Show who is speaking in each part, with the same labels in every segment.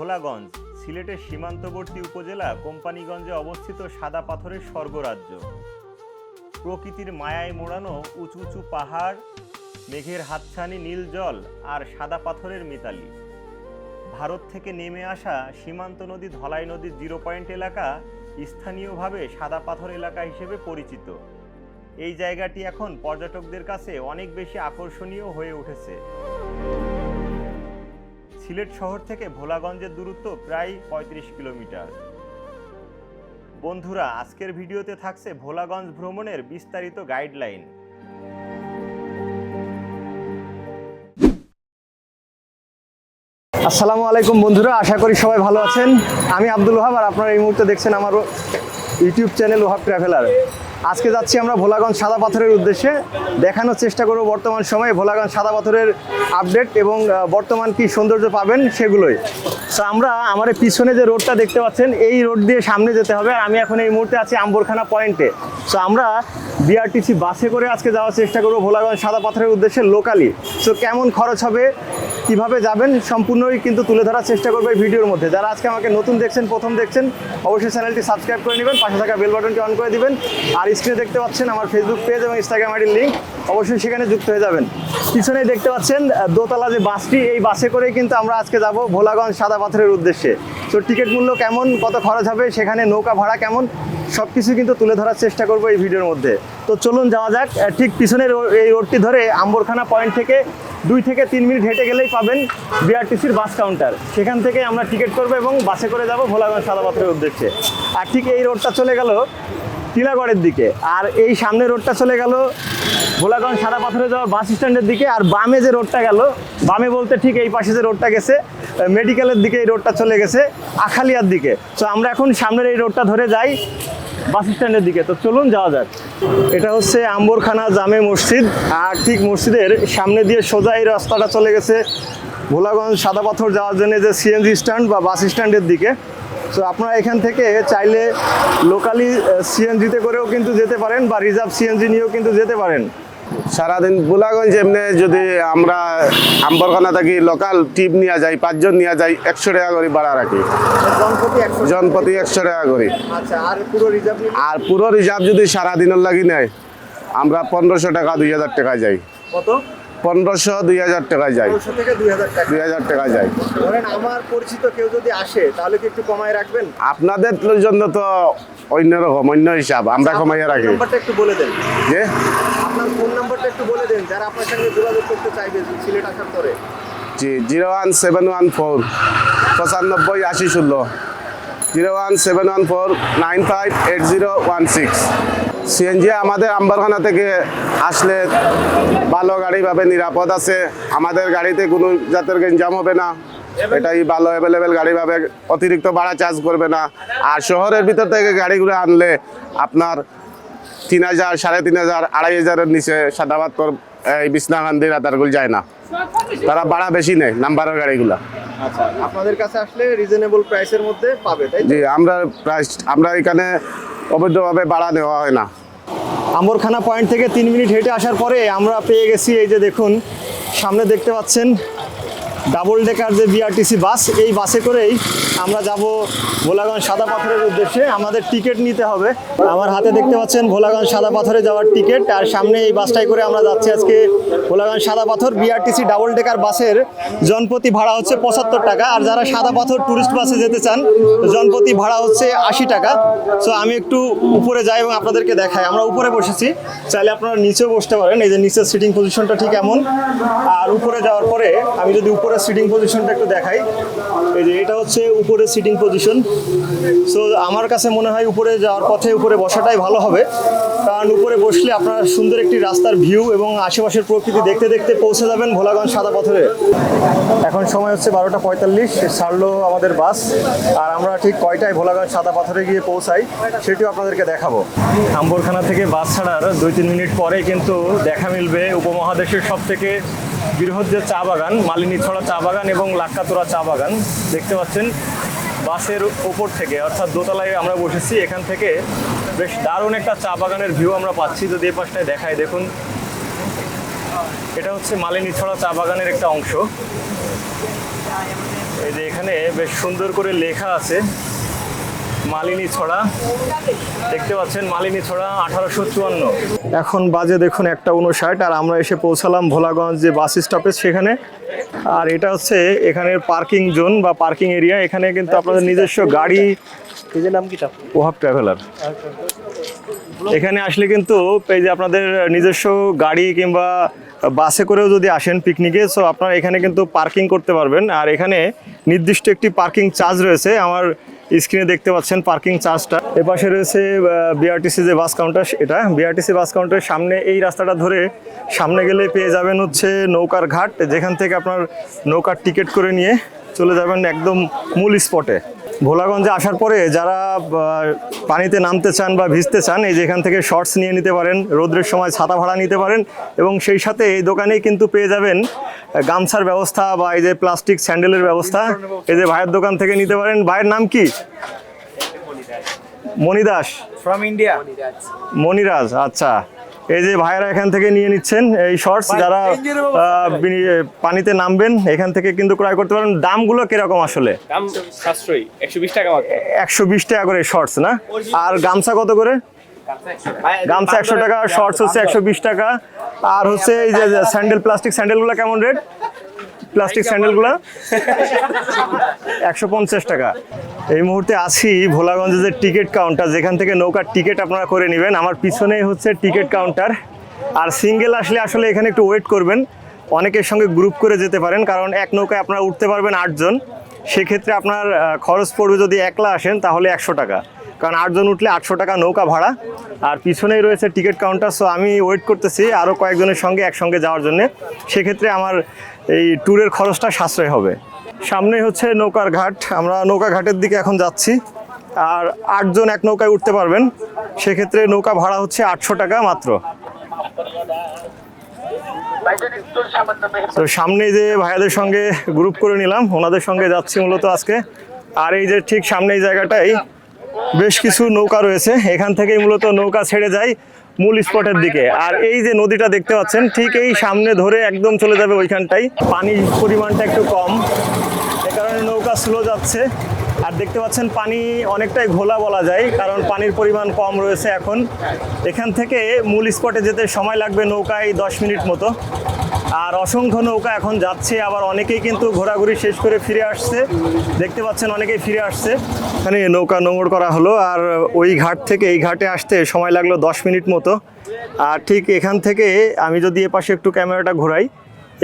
Speaker 1: ভোলাগঞ্জ, সিলেটের সীমান্তবর্তী উপজেলা কোম্পানিগঞ্জে অবস্থিত সাদা পাথরের স্বর্গরাজ্য। প্রকৃতির মায়ায় মোড়ানো উঁচু উঁচু পাহাড়, মেঘের হাতছানি, নীল জল আর সাদা পাথরের মিতালি। ভারত থেকে নেমে আসা সীমান্ত নদী ধলাই নদীর জিরো পয়েন্ট এলাকা স্থানীয়ভাবে সাদা পাথর এলাকা হিসেবে পরিচিত। এই জায়গাটি এখন পর্যটকদের কাছে অনেক বেশি আকর্ষণীয় হয়ে উঠেছে। সিলেট শহর থেকে ভোলাগঞ্জের দূরত্ব প্রায় পঁয়ত্রিশ কিলোমিটার। বন্ধুরা, আজকের ভিডিওতে থাকছে ভোলাগঞ্জ ভ্রমণের বিস্তারিত গাইডলাইন।
Speaker 2: আসসালামু আলাইকুম বন্ধুরা, আশা করি সবাই ভালো আছেন। আমি আব্দুল ওহাব আর আপনারা এই মুহূর্তে দেখছেন আমার ইউটিউব চ্যানেল ওহাব ট্রাভেলার। আজকে যাচ্ছি আমরা ভোলাগঞ্জ সাদা পাথরের উদ্দেশ্যে। দেখানোর চেষ্টা করব বর্তমান সময়ে ভোলাগঞ্জ সাদা পাথরের আপডেট এবং বর্তমান কি সৌন্দর্য পাবেন সেগুলোই। তো আমরা আমার পিছনে যে রোডটা দেখতে পাচ্ছেন, এই রোড দিয়ে সামনে যেতে হবে। আর আমি এখন এই মুহূর্তে আছি আম্বরখানা পয়েন্টে তো আমরা বিআরটিসি বাসে করে আজকে যাওয়ার চেষ্টা করব ভোলাগঞ্জ সাদা পাথরের উদ্দেশ্যে লোকালি তো কেমন খরচ হবে? কীভাবে যাবেন সম্পূর্ণই কিন্তু তুলে ধরার চেষ্টা করব এই ভিডিওর মধ্যে। যারা আজকে আমাকে নতুন দেখছেন, প্রথম দেখছেন, অবশ্যই চ্যানেলটি সাবস্ক্রাইব করে নেবেন, পাশে থাকা বেল বাটনটি অন করে দিবেন। আর স্ক্রিনে দেখতে পাচ্ছেন আমার ফেসবুক পেজ এবং ইনস্টাগ্রাম আইডির লিঙ্ক অবশ্যই সেখানে যুক্ত হয়ে যাবেন। পিছনেই দেখতে পাচ্ছেন দোতলা যে বাসটি, এই বাসে করেই কিন্তু আমরা আজকে যাব ভোলাগঞ্জ সাদা পাথরের উদ্দেশ্যে। তো টিকিট মূল্য কেমন, কত খরচ হবে, সেখানে নৌকা ভাড়া কেমন সব কিছু কিন্তু তুলে ধরার চেষ্টা করব এই ভিডিওর মধ্যে। তো চলুন যাওয়া যাক ঠিক পিছনের এই রোডটি ধরে আম্বরখানা পয়েন্ট থেকে দুই থেকে তিন মিনিট হেঁটে গেলেই পাবেন বিআরটিসির বাস কাউন্টার। সেখান থেকে আমরা টিকিট করব এবং বাসে করে যাব ভোলাগঞ্জ সাদাপাথরের উদ্দেশ্যে। আর ঠিক এই রোডটা চলে গেল টিলাগড়ের দিকে। আর এই সামনে রোডটা চলে গেল ভোলাগঞ্জ সাদা পাথরে যাওয়ার বাস স্ট্যান্ডের দিকে। আর বামে যে রোডটা গেল, বামে বলতে ঠিক এই পাশে যে রোডটা গেছে মেডিকেলের দিকে এই রোডটা চলে গেছে, আখালিয়ার দিকে। তো আমরা এখন সামনের এই রোডটা ধরে যাই। বাস স্ট্যান্ডের দিকে। তো চলুন যাওয়া যাক। এটা হচ্ছে আম্বরখানা জামে মসজিদ। আর ঠিক মসজিদের সামনে দিয়ে সোজা এই রাস্তাটা চলে গেছে ভোলাগঞ্জ সাদা পাথর যাওয়ার জন্য যে সিএনজি স্ট্যান্ড বা বাস স্ট্যান্ডের দিকে। তো আপনারা এখান থেকে চাইলে লোকালি সিএনজিতে করেও কিন্তু যেতে পারেন বা রিজার্ভ সিএনজি নিয়েও কিন্তু যেতে পারেন।
Speaker 3: সারাদিন বুলাগঞ্জ এমনি যদি আমরা আম্বরখানা থাকি লোকাল টিপ নিয়ে যাই পাঁচজন নিয়ে যাই একশো টাকা করে ভাড়া রাখি।
Speaker 2: জনপ্রতি একশো
Speaker 3: টাকা করে?
Speaker 2: আচ্ছা আর পুরো রিজার্ভ
Speaker 3: আর পুরো রিজার্ভ যদি সারাদিনের লাগি নেয় আমরা পনেরোশো টাকা দুই হাজার টাকা যাই।
Speaker 2: কত?
Speaker 3: পনেরোশো দুই হাজার টাকা
Speaker 2: থেকে দুই হাজার টাকা।
Speaker 3: যাই
Speaker 2: ধরেন আমার পরিচিত কেউ যদি আসে তাহলে কি একটু কমায় রাখবেন?
Speaker 3: আপনাদের জন্য তো অন্যরকম অন্য হিসাব আমরা কমাইয়া রাখি।
Speaker 2: নাম্বারটা একটু বলে দেন।
Speaker 3: যে?
Speaker 2: আপনার ফোন নাম্বারটা একটু বলে দেন যারা আপনার সঙ্গে যোগাযোগ করতে চাইবে সিলেট আসার পরে।
Speaker 3: জি zero one seven one four পঁচানব্বই আশি ষোলো। Zero one seven one four nine five eight zero one six. CNG আমাদের আম্বারখানা থেকে আসলে ভালো গাড়ি পাবে নিরাপদ আছে। আমাদের গাড়িতে কোনো জাতের গেঞ্জাম হবে না। এটাই ভালো অ্যাভেলেবেল গাড়ি পাবে অতিরিক্ত ভাড়া চার্জ করবে না। আর শহরের ভিতর থেকে গাড়িগুলো আনলে আপনার তিন হাজার সাড়ে তিন হাজার আড়াই হাজারের নিচে সাদাবাত্তর এই বিছনাকান্দি রাতারগুল যায় না। তারা ভাড়া বেশি নেয় নাম্বারের গাড়িগুলো।
Speaker 2: আচ্ছা আপনাদের কাছে আসলে রিজনেবল প্রাইসের মধ্যে পাবে তাই
Speaker 3: জি আমরা প্রাইস আমরা এখানে অবৈধভাবে ভাড়া নেওয়া হয় না।
Speaker 2: আম্বরখানা পয়েন্ট থেকে তিন মিনিট হেঁটে আসার পরে আমরা পেয়ে গেছি এই যে দেখুন, সামনে দেখতে পাচ্ছেন ডাবল ডেকার যে বিআরটিসি বাস এই বাসে করেই আমরা যাব ভোলাগঞ্জ সাদা পাথরের উদ্দেশ্যে। আমাদের টিকিট নিতে হবে। আমার হাতে দেখতে পাচ্ছেন ভোলাগঞ্জ সাদা পাথরে যাওয়ার টিকিট আর সামনে এই বাসটাই করে আমরা যাচ্ছি আজকে ভোলাগঞ্জ সাদা পাথর বিআরটিসি ডাবল ডেকার বাসের জনপ্রতি ভাড়া হচ্ছে পঁচাত্তর টাকা। আর যারা সাদা পাথর ট্যুরিস্ট বাসে যেতে চান জনপ্রতি ভাড়া হচ্ছে আশি টাকা। সো আমি একটু উপরে যাই এবং আপনাদেরকে দেখাই। আমরা উপরে বসেছি। চাইলে আপনারা নিচেও বসতে পারেন। এই যে নিচের সিটিং পজিশনটা ঠিক এমন। আর উপরে যাওয়ার পরে আমি যদি উপরে সিটিং পজিশনটা একটু দেখাই। এই যে এটা হচ্ছে উপরে সিটিং পজিশন। সো আমার কাছে মনে হয় উপরে যাওয়ার পথে উপরে বসাটাই ভালো হবে। কারণ উপরে বসলে আপনার সুন্দর একটি রাস্তার ভিউ এবং আশেপাশের প্রকৃতি দেখতে দেখতে পৌঁছে যাবেন ভোলাগঞ্জ সাদা পাথরে এখন সময় হচ্ছে বারোটা পঁয়তাল্লিশ ছাড়লো আমাদের বাস। আর আমরা ঠিক কয়টায় ভোলাগঞ্জ সাদা পাথরে গিয়ে পৌঁছাই, সেটিও আপনাদেরকে দেখাবো। আম্বরখানা থেকে বাস ছাড়ার দুই তিন মিনিট পরে কিন্তু দেখা মিলবে উপমহাদেশের সব থেকে বৃহৎ যে চা বাগান মালিনী ছড়া চা বাগান এবং লাক্কাতোরা চা বাগান, দেখতে পাচ্ছেন বাসের ওপর থেকে, অর্থাৎ দোতলায় আমরা বসেছি, এখান থেকে বেশ দারুণ একটা চা বাগানের ভিউ আমরা পাচ্ছি, যদি এই পাশটায় দেখাই, দেখুন। এটা হচ্ছে মালিনী ছড়া চা বাগানের একটা অংশ। এই যে এখানে বেশ সুন্দর করে লেখা আছে মালিনী ছড়া। দেখতে পাচ্ছেন মালিনী ছড়া আঠারোশো চুয়ান্ন। এখন বাজে দেখুন একটা উনষাট আর আমরা এসে পৌঁছালাম ভোলাগঞ্জ যে বাস স্টপেজ সেখানে। আর এটা হচ্ছে এখানের পার্কিং জোন বা পার্কিং এরিয়া। এখানে কিন্তু আপনাদের নিজস্ব গাড়ি।
Speaker 1: নাম কি
Speaker 2: ওহাব ট্রাভেলার। এখানে আসলে কিন্তু এই যে আপনাদের নিজস্ব গাড়ি কিংবা বাসে করেও যদি আসেন পিকনিকে সো আপনারা এখানে কিন্তু পার্কিং করতে পারবেন। আর এখানে নির্দিষ্ট একটি পার্কিং চার্জ রয়েছে। আমার স্ক্রিনে দেখতে পাচ্ছেন পার্কিং চার্জটা। এপাশে রয়েছে বিআরটিসি যে বাস কাউন্টার এটা বিআরটিসি বাস কাউন্টারের সামনে এই রাস্তাটা ধরে সামনে গেলে পেয়ে যাবেন হচ্ছে নৌকার ঘাট। যেখান থেকে আপনার নৌকার টিকিট করে নিয়ে চলে যাবেন একদম মূল স্পটে। ভোলাগঞ্জে আসার পরে যারা পানিতে নামতে চান বা ভিজতে চান এই যে এখান থেকে শর্টস নিয়ে নিতে পারেন রোদ্রের সময় ছাতা ভাড়া নিতে পারেন এবং সেই সাথে এই দোকানেই কিন্তু পেয়ে যাবেন গামছার ব্যবস্থা বা এই যে প্লাস্টিক স্যান্ডেলের ব্যবস্থা। এই যে ভাইয়ের দোকান থেকে নিতে পারেন। ভাইয়ের নাম কি? মণিদাস।
Speaker 1: ফ্রম ইন্ডিয়া
Speaker 2: মনিরাজ আচ্ছা। এই যে ভাইরা এখান থেকে নিয়ে নিচ্ছেন এই শর্টস যারা পানিতে নামবেন এখান থেকে কিন্তু ক্রয় করতে পারেন। দামগুলো কীরকম আসলে?
Speaker 4: দাম সাশ্রয়ী একশো বিশ টাকা মাত্র।
Speaker 2: একশো বিশ টাকা করে শর্টস না? আর গামছা কত করে? গামছা একশো। টাকা শর্টস হচ্ছে একশো বিশ টাকা। আর হচ্ছে এই যে স্যান্ডেল প্লাস্টিক স্যান্ডেলগুলো কেমন রেট প্লাস্টিক স্যান্ডেলগুলো। একশো পঞ্চাশ টাকা। এই মুহূর্তে আছি ভোলাগঞ্জে যে টিকিট কাউন্টার যেখান থেকে নৌকার টিকিট আপনারা করে নেবেন। আমার পিছনেই হচ্ছে টিকিট কাউন্টার। আর সিঙ্গেল আসলে আসলে এখানে একটু ওয়েট করবেন। অনেকের সঙ্গে গ্রুপ করে যেতে পারেন কারণ এক নৌকায় আপনারা উঠতে পারবেন আটজন। সেক্ষেত্রে আপনার খরচ পড়বে যদি একলা আসেন তাহলে একশো টাকা। কারণ আটজন উঠলে আটশো টাকা নৌকা ভাড়া। আর পিছনেই রয়েছে টিকিট কাউন্টার সো আমি ওয়েট করতেছি আরও কয়েকজনের সঙ্গে একসঙ্গে যাওয়ার জন্য। সেক্ষেত্রে আমার এই ট্যুরের খরচটা সাশ্রয় হবে। সামনে হচ্ছে নৌকার ঘাট। আমরা নৌকা ঘাটের দিকে এখন যাচ্ছি। আর আটজন এক নৌকায় উঠতে পারবেন। সেক্ষেত্রে নৌকা ভাড়া হচ্ছে আটশো টাকা মাত্র। তো সামনে যে ভাইয়াদের সঙ্গে গ্রুপ করে নিলাম, ওনাদের সঙ্গে যাচ্ছি মূলত আজকে। আর এই যে ঠিক সামনে এই জায়গাটাই বেশ কিছু নৌকা রয়েছে। এখান থেকেই মূলত নৌকা ছেড়ে যায় মূল স্পটের দিকে। আর এই যে নদীটা দেখতে পাচ্ছেন, ঠিক এই সামনে ধরে একদম চলে যাবে ওইখানটাই। পানির পরিমাণটা একটু কম। এ কারণে নৌকা স্লো যাচ্ছে। আর দেখতে পাচ্ছেন, পানি অনেকটাই ঘোলা বলা যায়, কারণ পানির পরিমাণ কম রয়েছে এখন। এখান থেকে মূল স্পটে যেতে সময় লাগবে নৌকায় দশ মিনিট মতো। আর অসংখ্য নৌকা এখন যাচ্ছে, আবার অনেকেই কিন্তু ঘোরাঘুরি শেষ করে ফিরে আসছে। দেখতে পাচ্ছেন অনেকেই ফিরে আসছে। এখানে নৌকা নোঙর করা হলো, আর ওই ঘাট থেকে এই ঘাটে আসতে সময় লাগল দশ মিনিট মতো। আর ঠিক এখান থেকে আমি যদি এ পাশে একটু ক্যামেরাটা ঘোরাই,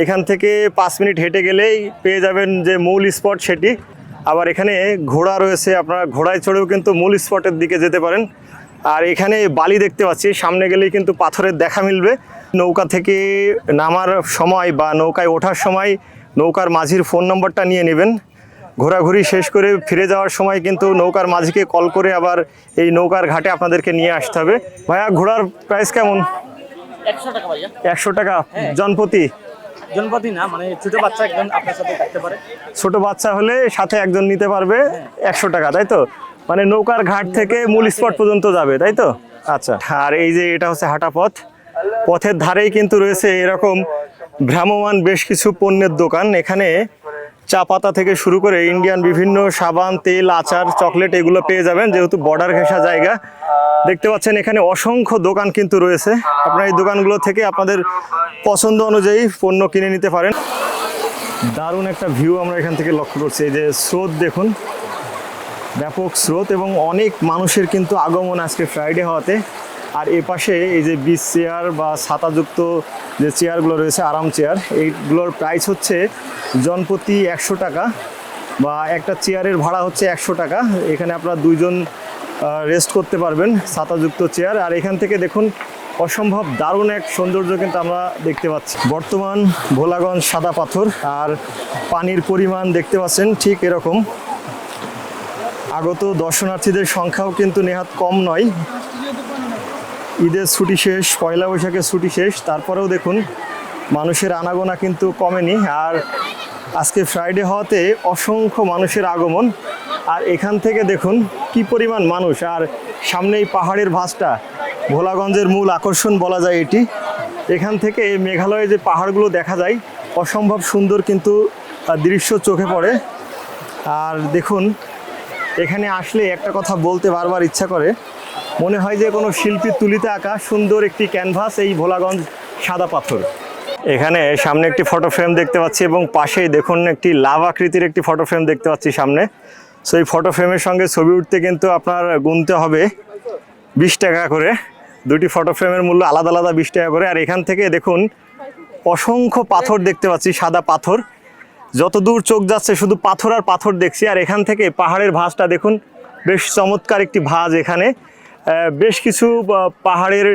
Speaker 2: এখান থেকে পাঁচ মিনিট হেঁটে গেলেই পেয়ে যাবেন যে মূল স্পট সেটি। আবার এখানে ঘোড়া রয়েছে, আপনারা ঘোড়ায় চড়েও কিন্তু মূল স্পটের দিকে যেতে পারেন। আর এখানে বালি দেখতে পাচ্ছি, সামনে গেলেই কিন্তু পাথরের দেখা মিলবে। নৌকা থেকে নামার সময় বা নৌকায় ওঠার সময় নৌকার মাঝির ফোন নম্বরটা নিয়ে নেবেন। ঘোরাঘুরি শেষ করে ফিরে যাওয়ার সময় কিন্তু নৌকার মাঝিকে কল করে আবার এই নৌকার ঘাটে আপনাদেরকে নিয়ে আসতে হবে। ভাইয়া ঘোড়ার প্রাইস কেমন?
Speaker 4: একশো টাকা
Speaker 2: একশো টাকা।
Speaker 4: জনপতি? না মানে ছোট বাচ্চা একজন আপনার সাথে থাকতে পারে।
Speaker 2: ছোট বাচ্চা হলে সাথে একজন নিতে পারবে একশো টাকা তাই তো? মানে নৌকার ঘাট থেকে মূল স্পট পর্যন্ত যাবে তাই তো? আচ্ছা। আর এই যে এটা হচ্ছে হাঁটা পথ পথের ধারেই কিন্তু রয়েছে এরকম ভ্রাম্যমান বেশ কিছু পণ্যের দোকান। এখানে চা পাতা থেকে শুরু করে ইন্ডিয়ান বিভিন্ন সাবান, তেল, আচার, চকলেট এগুলো পেয়ে যাবেন, যেহেতু বর্ডার ঘেঁষা জায়গা। দেখতে পাচ্ছেন এখানে অসংখ্য দোকান কিন্তু রয়েছে। আপনারা এই দোকানগুলো থেকে আপনাদের পছন্দ অনুযায়ী পণ্য কিনে নিতে পারেন। দারুণ একটা ভিউ আমরা এখান থেকে লক্ষ্য করছি। এই যে স্রোত দেখুন, ব্যাপক স্রোত এবং অনেক মানুষের কিন্তু আগমন আজকে ফ্রাইডে হওয়াতে। আর এ পাশে এই যে বিচ চেয়ার বা ছাতাযুক্ত যে চেয়ারগুলো রয়েছে, আরাম চেয়ার, এইগুলোর প্রাইস হচ্ছে জনপ্রতি একশো টাকা বা একটা চেয়ারের ভাড়া হচ্ছে একশো টাকা। এখানে আপনারা দুইজন রেস্ট করতে পারবেন ছাতাযুক্ত চেয়ার। আর এখান থেকে দেখুন, অসম্ভব দারুণ এক সৌন্দর্য কিন্তু আমরা দেখতে পাচ্ছি। বর্তমান ভোলাগঞ্জ সাদা পাথর আর পানির পরিমাণ দেখতে পাচ্ছেন ঠিক এরকম। আগত দর্শনার্থীদের সংখ্যাও কিন্তু নেহাত কম নয়। ঈদের ছুটি শেষ, পয়লা বৈশাখের ছুটি শেষ, তারপরেও দেখুন মানুষের আনাগোনা কিন্তু কমেনি। আর আজকে ফ্রাইডে হওয়াতে অসংখ্য মানুষের আগমন। আর এখান থেকে দেখুন কি পরিমাণ মানুষ। আর সামনে এই পাহাড়ের ভাঁজটা, ভোলাগঞ্জের মূল আকর্ষণ বলা যায় এটি। এখান থেকে মেঘালয়ে যে পাহাড়গুলো দেখা যায়, অসম্ভব সুন্দর কিন্তু দৃশ্য চোখে পড়ে। আর দেখুন, এখানে আসলে একটা কথা বলতে বারবার ইচ্ছা করে মনে হয় যে কোনো শিল্পীর তুলিতে আঁকা সুন্দর একটি ক্যানভাস, এই ভোলাগঞ্জ সাদা পাথর। এখানে সামনে একটি ফটো ফ্রেম দেখতে পাচ্ছি এবং পাশেই দেখুন একটি লাভ আকৃতির একটি ফটো ফ্রেম দেখতে পাচ্ছি সামনে। সো এই ফটো ফ্রেমের সঙ্গে ছবি উঠতে কিন্তু আপনার গুনতে হবে বিশ টাকা করে। দুটি ফটো ফ্রেমের মূল্য আলাদা আলাদা বিশ টাকা করে। আর এখান থেকে দেখুন অসংখ্য পাথর দেখতে পাচ্ছি, সাদা পাথর। যত দূর চোখ যাচ্ছে শুধু পাথর আর পাথর দেখছি। আর এখান থেকে পাহাড়ের ভাঁজটা দেখুন, বেশ চমৎকার একটি ভাঁজ এখানে। বেশ কিছু পাহাড়ের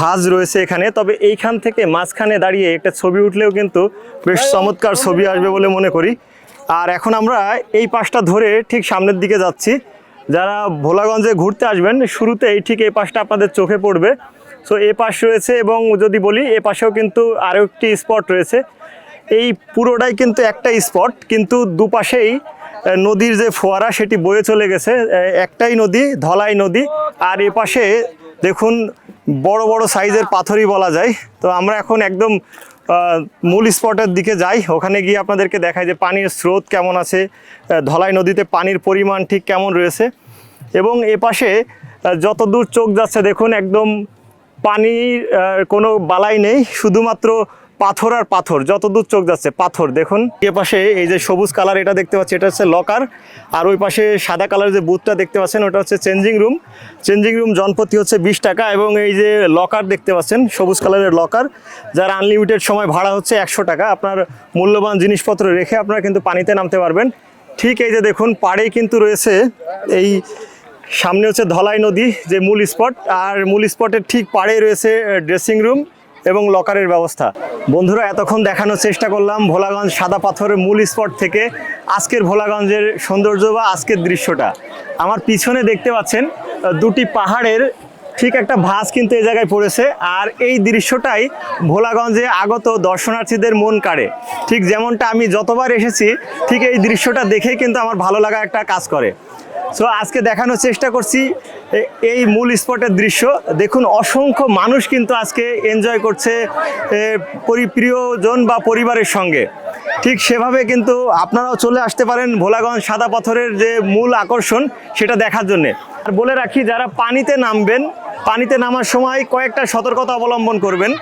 Speaker 2: ভাঁজ রয়েছে এখানে। তবে এইখান থেকে মাঝখানে দাঁড়িয়ে একটা ছবি উঠলেও কিন্তু বেশ চমৎকার ছবি আসবে বলে মনে করি। আর এখন আমরা এই পাশটা ধরে ঠিক সামনের দিকে যাচ্ছি। যারা ভোলাগঞ্জে ঘুরতে আসবেন, শুরুতেই ঠিক এই পাশটা আপনাদের চোখে পড়বে। সো এ পাশ রয়েছে এবং যদি বলি, এ পাশেও কিন্তু আরও একটি স্পট রয়েছে। এই পুরোটাই কিন্তু একটা স্পট কিন্তু দুপাশেই নদীর যে ফোয়ারা, সেটি বয়ে চলে গেছে। একটাই নদী, ধলাই নদী। আর এ পাশে দেখুন, বড় বড় সাইজের পাথরই বলা যায়। তো আমরা এখন একদম মূল স্পটের দিকে যাই। ওখানে গিয়ে আপনাদেরকে দেখায় যে পানির স্রোত কেমন আছে। ধলাই নদীতে পানির পরিমাণ ঠিক কেমন রয়েছে। এবং এ পাশে যত দূর চোখ যাচ্ছে, দেখুন, একদম পানির কোনো বালাই নেই। শুধুমাত্র পাথর আর পাথর, যত দূর চোখ যাচ্ছে, পাথর। দেখুন, এ পাশে এই যে সবুজ কালার এটা দেখতে পাচ্ছি, এটা হচ্ছে লকার আর ওই পাশে সাদা কালার যে বুথটা দেখতে পাচ্ছেন, ওটা হচ্ছে চেঞ্জিং রুম চেঞ্জিং রুম জনপ্রতি হচ্ছে বিশ টাকা এবং এই যে লকার দেখতে পাচ্ছেন, সবুজ কালারের লকার যার আনলিমিটেড সময় ভাড়া হচ্ছে একশো টাকা। আপনার মূল্যবান জিনিসপত্র রেখে আপনারা কিন্তু পানিতে নামতে পারবেন। ঠিক এই যে দেখুন পাড়েই কিন্তু রয়েছে এই, সামনে হচ্ছে ধলাই নদী যে মূল স্পট আর মূল স্পটের ঠিক পাড়ে রয়েছে ড্রেসিং রুম এবং লকারের ব্যবস্থা। বন্ধুরা, এতক্ষণ দেখানোর চেষ্টা করলাম ভোলাগঞ্জ সাদা পাথরের মূল স্পট থেকে আজকের ভোলাগঞ্জের সৌন্দর্য বা আজকের দৃশ্যটা। আমার পিছনে দেখতে পাচ্ছেন দুটি পাহাড়ের ঠিক একটা ভাঁজ কিন্তু এই জায়গায় পড়েছে। আর এই দৃশ্যটাই ভোলাগঞ্জে আগত দর্শনার্থীদের মন কাড়ে। ঠিক যেমনটা আমি যতবার এসেছি, ঠিক এই দৃশ্যটা দেখেই কিন্তু আমার ভালো লাগা একটা কাজ করে। সো আজকে দেখানোর চেষ্টা করছি এই মূল স্পটের দৃশ্য। দেখুন, অসংখ্য মানুষ কিন্তু আজকে এনজয় করছে প্রিয়জন বা পরিবারের সঙ্গে। ঠিক সেভাবে কিন্তু আপনারাও চলে আসতে পারেন ভোলাগঞ্জ সাদা পাথরের যে মূল আকর্ষণ, সেটা দেখার জন্যে। আর বলে রাখি, যারা পানিতে নামবেন, পানিতে নামার সময় কয়েকটা সতর্কতা অবলম্বন করবেন।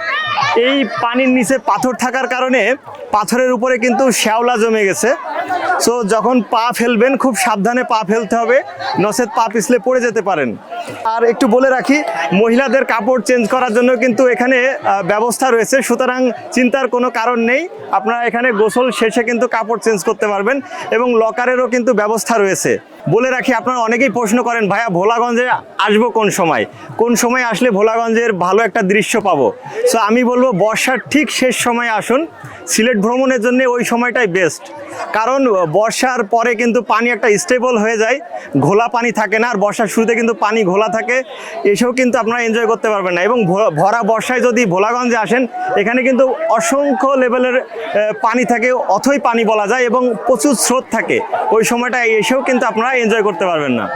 Speaker 2: এই পানির নিচে পাথর থাকার কারণে পাথরের উপরে কিন্তু শ্যাওলা জমে গেছে। সো যখন পা ফেলবেন, খুব সাবধানে পা ফেলতে হবে। নসেদ পা পিছলে পড়ে যেতে পারেন। আর একটু বলে রাখি, মহিলাদের কাপড় চেঞ্জ করার জন্য কিন্তু এখানে ব্যবস্থা রয়েছে। সুতরাং চিন্তার কোনো কারণ নেই। আপনারা এখানে গোসল শেষে কিন্তু কাপড় চেঞ্জ করতে পারবেন এবং লকারেরও কিন্তু ব্যবস্থা রয়েছে। বলে রাখি, আপনারা অনেকেই প্রশ্ন করেন, ভাইয়া, ভোলাগঞ্জে আসব কোন সময়? কোন সময় আসলে ভোলাগঞ্জের ভালো একটা দৃশ্য পাবো? সো আমি বলব, বর্ষার ঠিক শেষ সময় আসুন। সিলেট ভ্রমণের জন্য ওই সময়টাই বেস্ট কারণ বর্ষার পরে কিন্তু পানি একটা স্টেবল হয়ে যায়, ঘোলা পানি থাকে না, আর বর্ষার শুরুতে কিন্তু পানি ঘোলা থাকে, এসেও কিন্তু আপনারা এনজয় করতে পারবেন না। এবং ভরা বর্ষায় যদি ভোলাগঞ্জে আসেন, এখানে কিন্তু অসংখ্য লেভেলের পানি থাকে, অথই পানি বলা যায়, এবং প্রচুর স্রোত থাকে। ওই সময়টা এসেও কিন্তু আপনারা এনজয় করতে পারবেন না।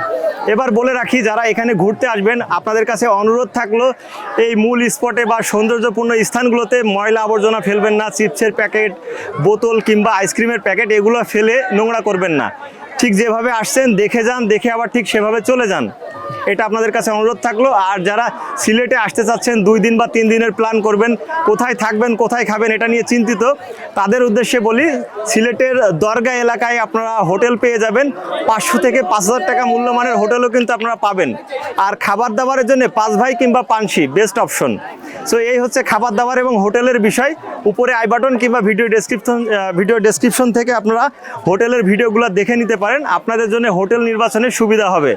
Speaker 2: এবার বলে রাখি, যারা এখানে ঘুরতে আসবেন, আপনাদের কাছে অনুরোধ থাকল, এই মূল স্পটে বা সৌন্দর্যপূর্ণ স্থানগুলোতে ময়লা আবর্জনা ফেলবেন না, চিপসের প্যাকেট, বোতল কিংবা আইসক্রিমের প্যাকেট, এগুলো ফেলে নোংরা করবেন না। ঠিক যেভাবে আসছেন, দেখে যান, দেখে আবার ঠিক সেভাবে চলে যান। এটা আপনাদের কাছে অনুরোধ থাকল। আর যারা সিলেটে আসতে চাচ্ছেন, দুই দিন বা তিন দিনের প্ল্যান করবেন, কোথায় থাকবেন, কোথায় খাবেন এটা নিয়ে চিন্তিত, তাদের উদ্দেশ্যে বলি, সিলেটের দরগা এলাকায় আপনারা হোটেল পেয়ে যাবেন। পাঁচশো থেকে পাঁচ হাজার টাকা মূল্যমানের হোটেলও কিন্তু আপনারা পাবেন। আর খাবার দাবারের জন্য পাঁচ ভাই কিংবা পানসি বেস্ট অপশন সো এই হচ্ছে খাবার দাবার এবং হোটেলের বিষয়। উপরে আই বাটন কিংবা ভিডিও ডেসক্রিপশন ভিডিও ডেসক্রিপশন থেকে আপনারা হোটেলের ভিডিওগুলো দেখে নিতে পারেন। আপনাদের জন্য হোটেল নির্বাচনে সুবিধা হবে।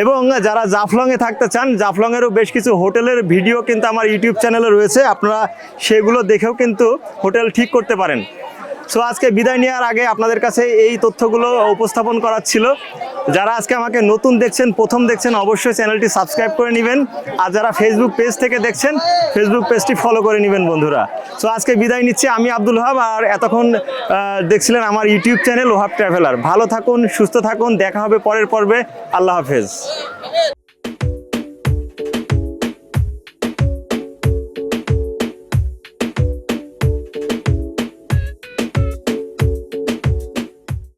Speaker 2: এবং যারা জাফলংয়ে থাকতে চান, জাফলংয়েরও বেশ কিছু হোটেলের ভিডিও কিন্তু আমার ইউটিউব চ্যানেলে রয়েছে, আপনারা সেগুলো দেখেও কিন্তু হোটেল ঠিক করতে পারেন। সো আজকে বিদায় নেওয়ার আগে আপনাদের কাছে এই তথ্যগুলো উপস্থাপন করার ছিল। যারা আজকে আমাকে নতুন দেখছেন, প্রথম দেখছেন, অবশ্যই চ্যানেলটি সাবস্ক্রাইব করে নেবেন। আর যারা ফেসবুক পেজ থেকে দেখছেন ফেসবুক পেজটি ফলো করে নেবেন, বন্ধুরা। সো আজকে বিদায় নিচ্ছি। আমি আব্দুল হাব আর এতক্ষণ দেখছিলেন আমার ইউটিউব চ্যানেল ওহাব ট্রাভেলার। ভালো থাকুন, সুস্থ থাকুন, দেখা হবে পরের পর্বে। আল্লাহ হাফেজ।